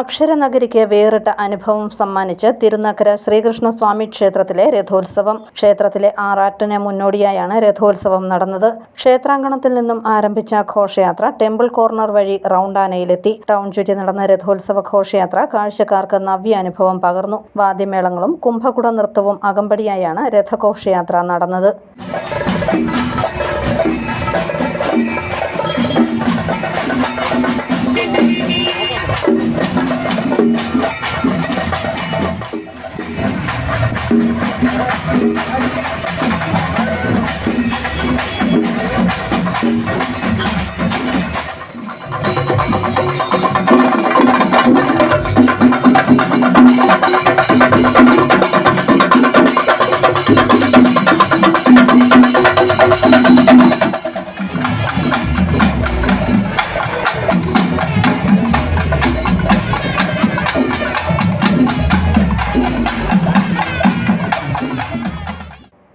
അക്ഷരനഗരിക്ക് വേറിട്ട അനുഭവം സമ്മാനിച്ച് തിരുനക്കര ശ്രീകൃഷ്ണസ്വാമി ക്ഷേത്രത്തിലെ രഥോത്സവം. ക്ഷേത്രത്തിലെ ആറാട്ടിന് മുന്നോടിയായാണ് രഥോത്സവം നടന്നത്. ക്ഷേത്രാങ്കണത്തിൽ നിന്നും ആരംഭിച്ച ഘോഷയാത്ര ടെമ്പിൾ കോർണർ വഴി റൗണ്ടാനയിലെത്തി. ടൗൺ ചുറ്റി നടന്ന രഥോത്സവ ഘോഷയാത്ര കാഴ്ചക്കാർക്ക് നവ്യ അനുഭവം പകർന്നു. വാദ്യമേളങ്ങളും കുംഭകുട നൃത്തവും അകമ്പടിയായാണ് രഥഘോഷയാത്ര നടന്നത്. Thank